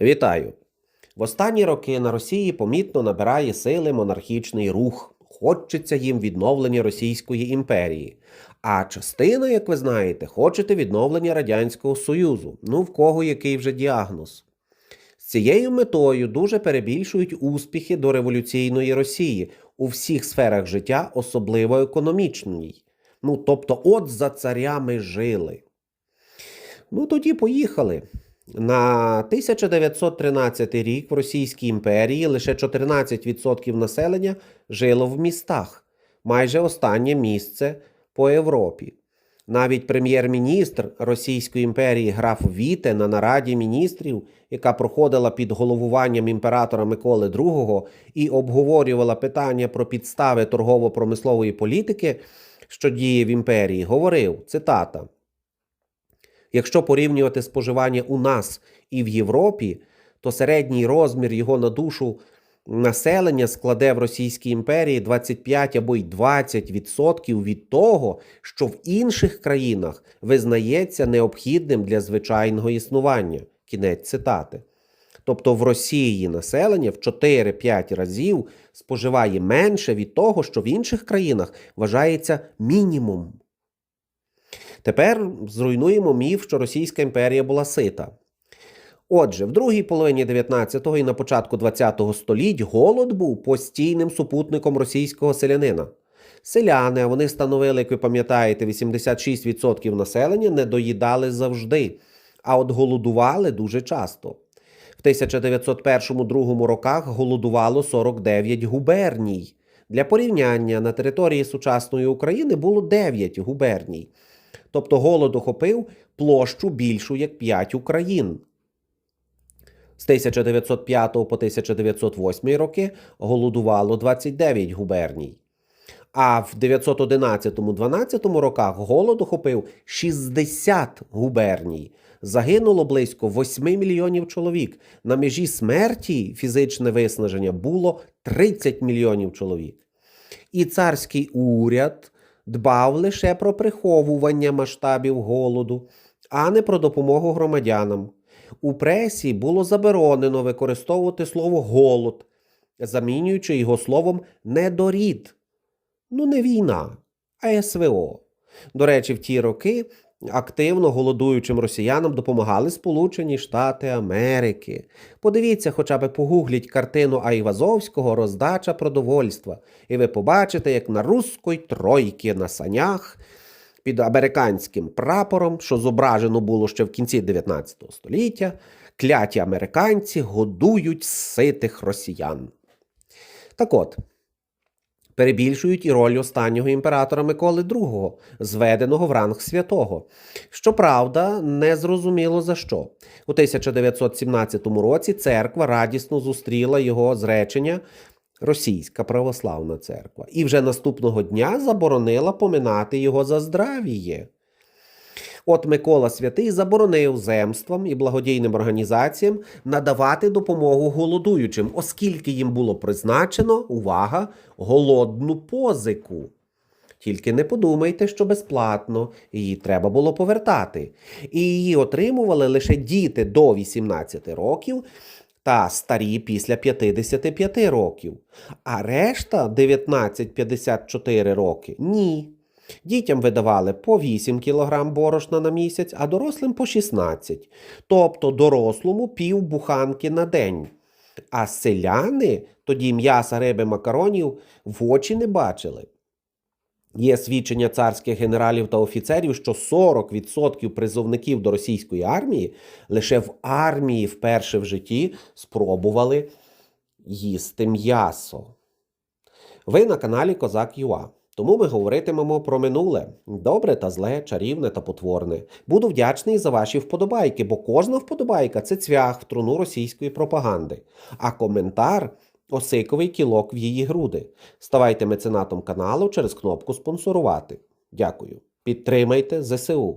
Вітаю! В останні роки на Росії помітно набирає сили монархічний рух. Хочеться їм відновлення Російської імперії. А частина, як ви знаєте, хочете відновлення Радянського Союзу. Ну в кого який вже діагноз. З цією метою дуже перебільшують успіхи до революційної Росії у всіх сферах життя, особливо економічній. Ну, тобто, от за царями жили. Ну, тоді поїхали. На 1913 рік в Російській імперії лише 14% населення жило в містах, майже останнє місце по Європі. Навіть прем'єр-міністр Російської імперії граф Віте на нараді міністрів, яка проходила під головуванням імператора Миколи II і обговорювала питання про підстави торгово-промислової політики, що діє в імперії, говорив цитата. Якщо порівнювати споживання у нас і в Європі, то середній розмір його на душу населення складе в Російській імперії 25 або й 20% від того, що в інших країнах визнається необхідним для звичайного існування. Кінець цитати. Тобто в Росії населення в 4-5 разів споживає менше від того, що в інших країнах вважається мінімум. Тепер зруйнуємо міф, що Російська імперія була сита. Отже, в другій половині 19-го і на початку 20-го століть голод був постійним супутником російського селянина. Селяни, а вони становили, як ви пам'ятаєте, 86% населення, не доїдали завжди, а от голодували дуже часто. В 1901-2 роках голодувало 49 губерній. Для порівняння на території сучасної України було 9 губерній. Тобто голод охопив площу більшу як 5 Україн. З 1905 по 1908 роки голодувало 29 губерній. А в 911-12 роках голод охопив 60 губерній. Загинуло близько 8 мільйонів чоловік. На межі смерті фізичне виснаження було 30 мільйонів чоловік. І царський уряд дбав лише про приховування масштабів голоду, а не про допомогу громадянам. У пресі було заборонено використовувати слово голод, замінюючи його словом недорід. Ну, не війна, а СВО. До речі, в ті роки активно голодуючим росіянам допомагали Сполучені Штати Америки. Подивіться, хоча б погугліть картину Айвазовського роздача продовольства, і ви побачите, як на руської тройки на санях під американським прапором, що зображено було ще в кінці 19 століття, кляті американці годують ситих росіян. Так от, перебільшують і роль останнього імператора Миколи II, зведеного в ранг святого. Щоправда, не зрозуміло за що. У 1917 році церква радісно зустріла його зречення Російська православна церква, і вже наступного дня заборонила поминати його за здравіє. От Микола Святий заборонив земствам і благодійним організаціям надавати допомогу голодуючим, оскільки їм було призначено увага, голодну позику. Тільки не подумайте, що безплатно, її треба було повертати. І її отримували лише діти до 18 років та старі після 55 років. А решта 19-54 роки ні. Дітям видавали по 8 кг борошна на місяць, а дорослим по 16, тобто дорослому пів буханки на день. А селяни тоді м'яса, риби, макаронів в очі не бачили. Є свідчення царських генералів та офіцерів, що 40% призовників до російської армії лише в армії вперше в житті спробували їсти м'ясо. Ви на каналі Козак Юа. Тому ми говоритимемо про минуле добре та зле, чарівне та потворне. Буду вдячний за ваші вподобайки, бо кожна вподобайка це цвях в труну російської пропаганди, а коментар осиковий кілок в її груди. Ставайте меценатом каналу через кнопку спонсорувати. Дякую. Підтримайте ЗСУ.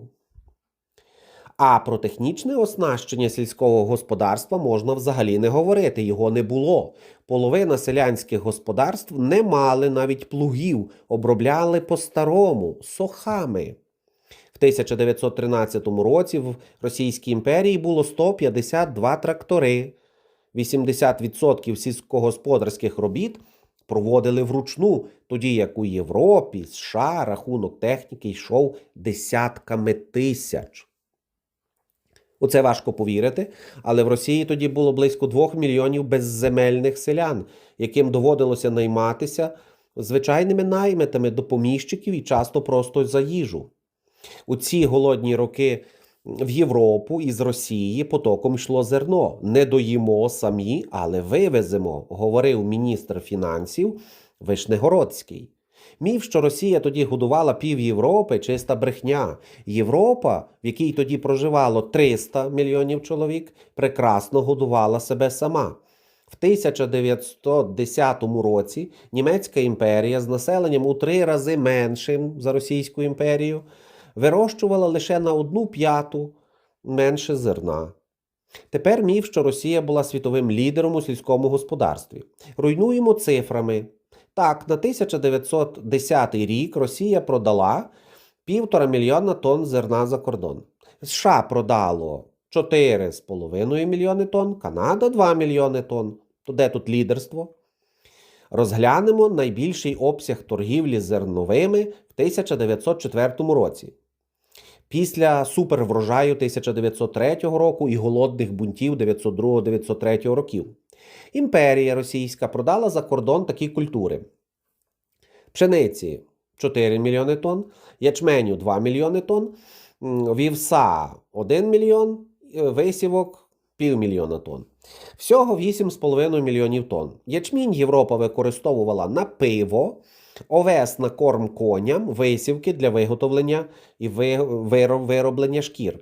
А про технічне оснащення сільського господарства можна взагалі не говорити, його не було. Половина селянських господарств не мали навіть плугів, обробляли по-старому, сохами. В 1913 році в Російській імперії було 152 трактори. 80% сільськогосподарських робіт проводили вручну, тоді як у Європі, США рахунок техніки йшов десятками тисяч. У це важко повірити, але в Росії тоді було близько 2 мільйонів безземельних селян, яким доводилося найматися звичайними наймитами до поміщиків і часто просто за їжу. У ці голодні роки в Європу із Росії потоком йшло зерно. Не доїмо самі, але вивеземо, говорив міністр фінансів Вишнегородський. Міф, що Росія тоді годувала пів Європи, чиста брехня. Європа, в якій тоді проживало 300 мільйонів чоловік, прекрасно годувала себе сама. В 1910 році Німецька імперія з населенням у три рази меншим за Російську імперію вирощувала лише на одну п'яту менше зерна. Тепер міф, що Росія була світовим лідером у сільському господарстві. Руйнуємо цифрами. Так, на 1910 рік Росія продала півтора мільйона тонн зерна за кордон. США продало 4,5 мільйони тонн, Канада 2 мільйони тонн. То де тут лідерство? Розглянемо найбільший обсяг торгівлі зерновими в 1904 році. Після суперврожаю 1903 року і голодних бунтів 902-903 років. Імперія Російська продала за кордон такі культури: пшениці 4 мільйони тонн, ячменю 2 мільйони тонн, вівса 1 мільйон, е, висівок півмільйона тонн. Всього 8,5 мільйонів тонн. Ячмінь Європа використовувала на пиво, овес на корм коням, висівки для виготовлення і вироблення шкір.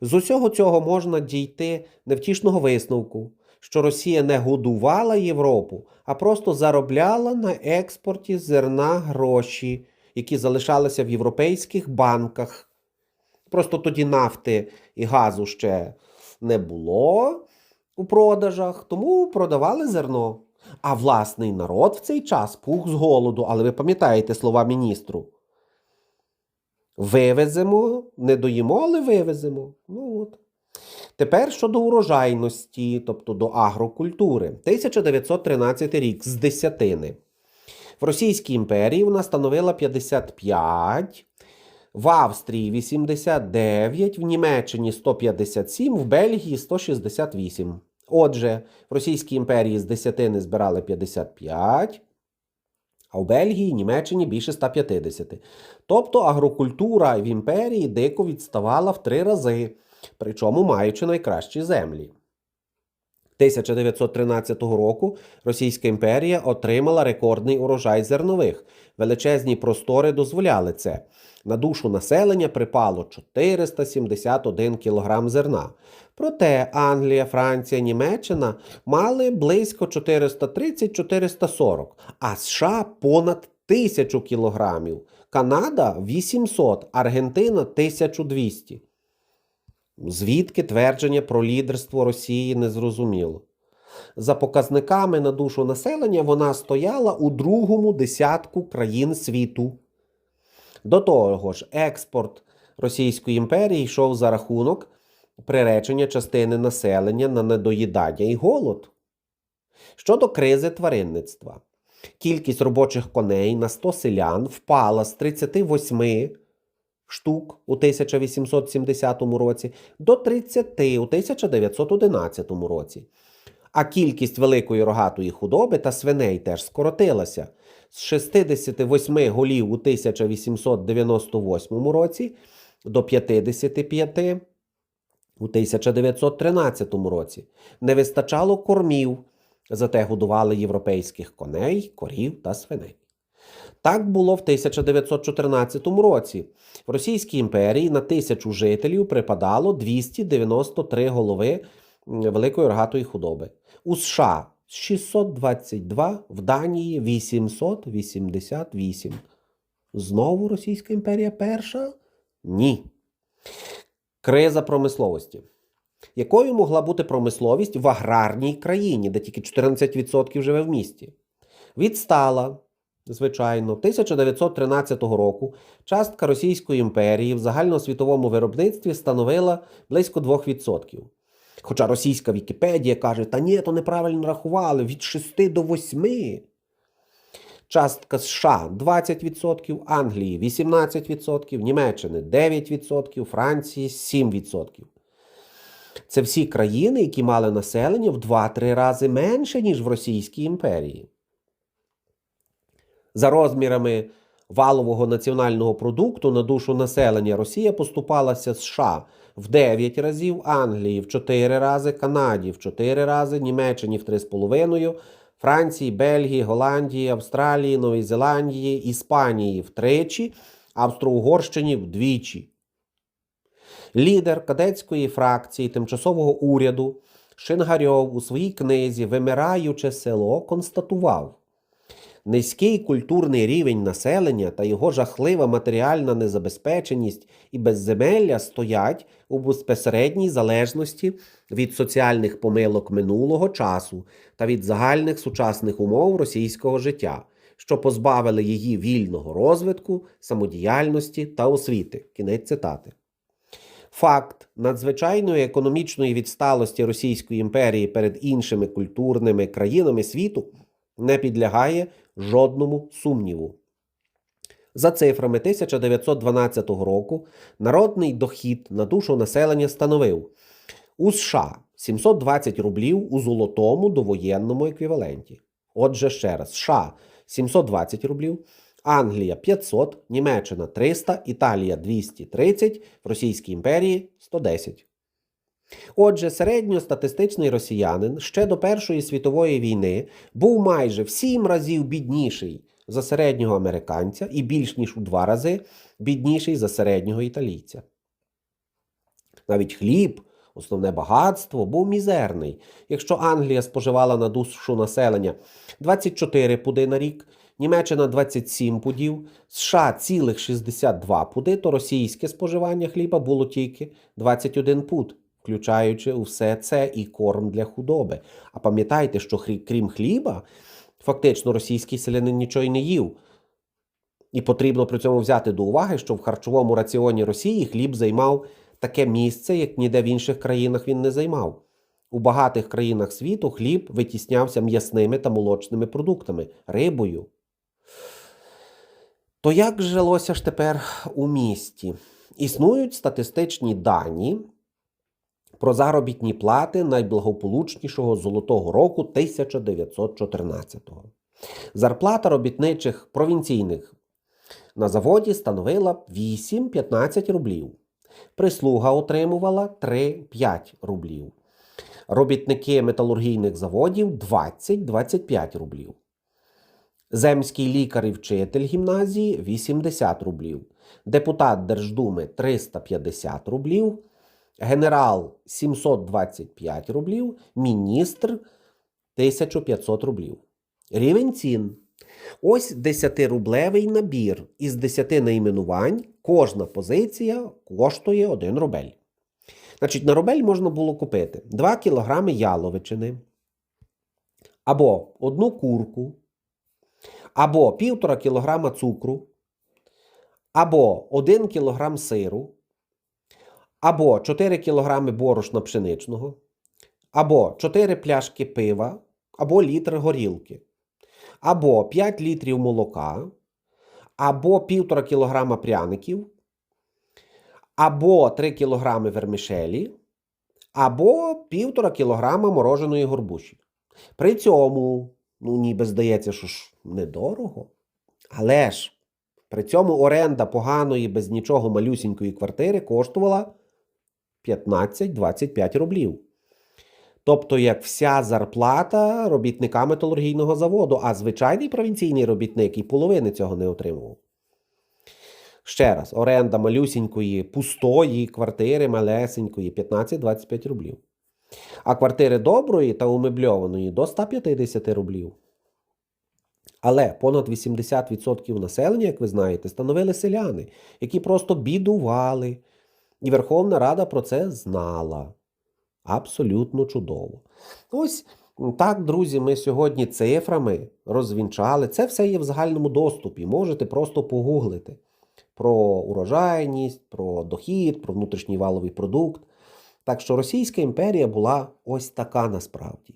З усього цього можна дійти невтішного висновку, що Росія не годувала Європу, а просто заробляла на експорті зерна гроші, які залишалися в європейських банках. Просто тоді нафти і газу ще не було у продажах, тому продавали зерно. А власний народ в цей час пух з голоду, але ви пам'ятаєте слова міністру. Вивеземо, не доїмо, але вивеземо. Ну от. Тепер щодо урожайності, тобто до агрокультури. 1913 рік з десятини. В Російській імперії вона становила 55, в Австрії 89, в Німеччині 157, в Бельгії 168. Отже, в Російській імперії з десятини збирали 55, а в Бельгії, Німеччині більше 150. Тобто агрокультура в імперії дико відставала в три рази, причому маючи найкращі землі. 1913 року Російська імперія отримала рекордний урожай зернових. Величезні простори дозволяли це. На душу населення припало 471 кг зерна. Проте Англія, Франція, Німеччина мали близько 430-440, а США понад 1000 кілограмів. Канада 800, Аргентина 1200. Звідки твердження про лідерство Росії незрозуміло. За показниками на душу населення вона стояла у другому десятку країн світу. До того ж, експорт Російської імперії йшов за рахунок приречення частини населення на недоїдання і голод. Щодо кризи тваринництва, кількість робочих коней на 100 селян впала з 38 штук у 1870 році до 30 у 1911 році. А кількість великої рогатої худоби та свиней теж скоротилася з 68 голів у 1898 році до 55 у 1913 році. Не вистачало кормів, зате годували європейських коней, корів та свиней. Так було в 1914 році. В Російській імперії на тисячу жителів припадало 293 голови великої рогатої худоби. У США 622, в Данії 888. Знову Російська імперія перша? Ні. Криза промисловості. Якою могла бути промисловість в аграрній країні, де тільки 14% живе в місті? Відстала. Звичайно, 1913 року частка Російської імперії в загальноосвітовому виробництві становила близько 2%. Хоча російська Вікіпедія каже, та ні, то неправильно рахували від 6 до 8. Частка США 20%, Англії 18%, Німеччини 9%, Франції 7%. Це всі країни, які мали населення в 2-3 рази менше, ніж в Російській імперії. За розмірами валового національного продукту на душу населення Росія поступалася США в 9 разів, Англії в 4 рази, Канаді в 4 рази, Німеччині в 3,5, Франції, Бельгії, Голландії, Австралії, Новій Зеландії, Іспанії втричі, Австро-Угорщині вдвічі. Лідер кадетської фракції тимчасового уряду Шингарьов у своїй книзі Вимираюче село констатував, низький культурний рівень населення та його жахлива матеріальна незабезпеченість і безземелля стоять у безпосередній залежності від соціальних помилок минулого часу та від загальних сучасних умов російського життя, що позбавили її вільного розвитку, самодіяльності та освіти. Кінець цитати. Факт надзвичайної економічної відсталості Російської імперії перед іншими культурними країнами світу не підлягає жодному сумніву. За цифрами 1912 року народний дохід на душу населення становив у США 720 рублів у золотому довоєнному еквіваленті. Отже, ще раз, США 720 рублів, Англія 500, Німеччина 300, Італія 230, в Російській імперії 110. Отже, середньостатистичний росіянин ще до Першої світової війни був майже в сім разів бідніший за середнього американця і більш ніж у два рази бідніший за середнього італійця. Навіть хліб, основне багатство, був мізерний. Якщо Англія споживала на душу населення 24 пуди на рік, Німеччина 27 пудів, США цілих 62 пуди, то російське споживання хліба було тільки 21 пуд, включаючи у все це і корм для худоби. А пам'ятайте, що крім хліба, фактично російський селянин нічого й не їв. І потрібно при цьому взяти до уваги, що в харчовому раціоні Росії хліб займав таке місце, як ніде в інших країнах він не займав. У багатих країнах світу хліб витіснявся м'ясними та молочними продуктами, рибою. То як жилося ж тепер у місті? Існують статистичні дані про заробітні плати найблагополучнішого золотого року 1914-го. Зарплата робітничих провінційних на заводі становила 8-15 рублів. Прислуга отримувала 3-5 рублів. Робітники металургійних заводів 20-25 рублів. Земський лікар і вчитель гімназії 80 рублів. Депутат Держдуми 350 рублів. Генерал 725 рублів. Міністр 1500 рублів. Рівень цін. Ось 10-рублевий набір із 10 найменувань. Кожна позиція коштує 1 рубель. Значить, на рубель можна було купити 2 кг яловичини, або одну курку, або 1,5 кг цукру, або 1 кг сиру, або 4 кг борошна пшеничного, або 4 пляшки пива, або літр горілки, або 5 літрів молока, або 1,5 кг пряників, або 3 кг вермішелі, або 1,5 кг мороженої горбуші. При цьому, ну ніби здається, що ж недорого. Але ж при цьому оренда поганої без нічого малюсінької квартири коштувала 15-25 рублів. Тобто, як вся зарплата робітника металургійного заводу, а звичайний провінційний робітник і половини цього не отримував. Ще раз, оренда малюсінької, пустої квартири малесенької 15-25 рублів. А квартири доброї та умебльованої до 150 рублів. Але понад 80% населення, як ви знаєте, становили селяни, які просто бідували. І Верховна Рада про це знала. Абсолютно чудово. Ось Так, друзі, ми сьогодні цифрами розвінчали. Це все є в загальному доступі. Можете просто погуглити про урожайність, про дохід, про внутрішній валовий продукт. Так що Російська імперія була ось така насправді.